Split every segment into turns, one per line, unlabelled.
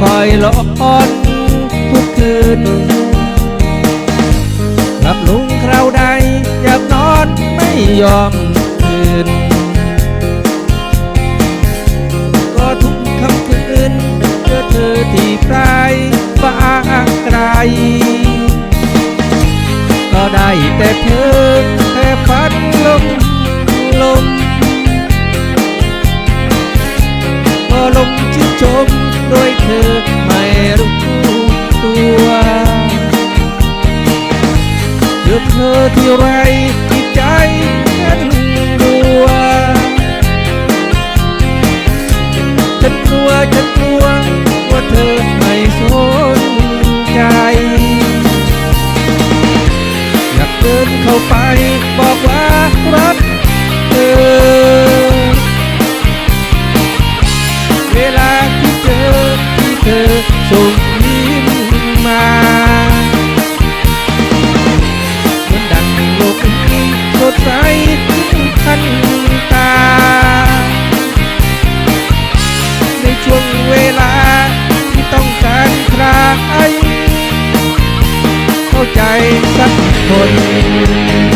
คอยร้อนทุกคืนกลับลุงคราวใดอยากนอนไม่ยอมคืนก็ทุกคำคืนเจอเธอที่ปลฟ้าไกล ก็ได้แต่เธอแค่พัดลมลมก็ลมชื่นชมโดย เธอไม่รู้ตัวเจอเธอที่ไรที่ใจฉันรัวฉันกลัวฉันกลัว ใจสักคน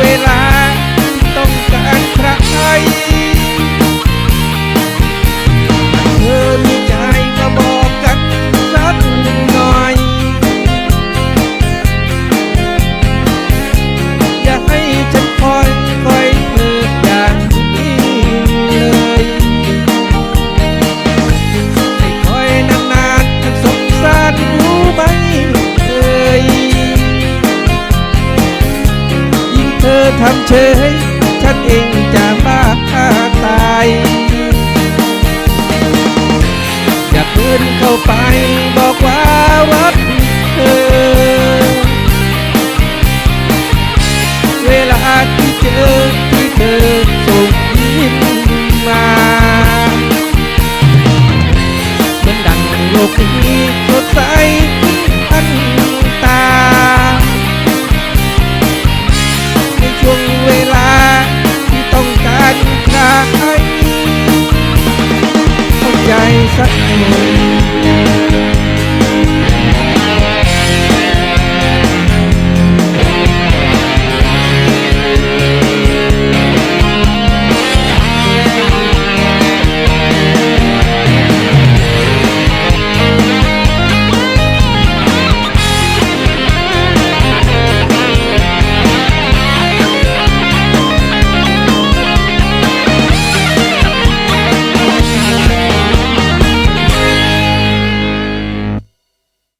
เวลา ไปบอกว่ารักเธอ เวลาที่เจอที่เธอส่งยิ้มมาเหมือนดังโลกนี้สดใสทันตา ในช่วงเวลาที่ต้องการใครเข้าใจสักคน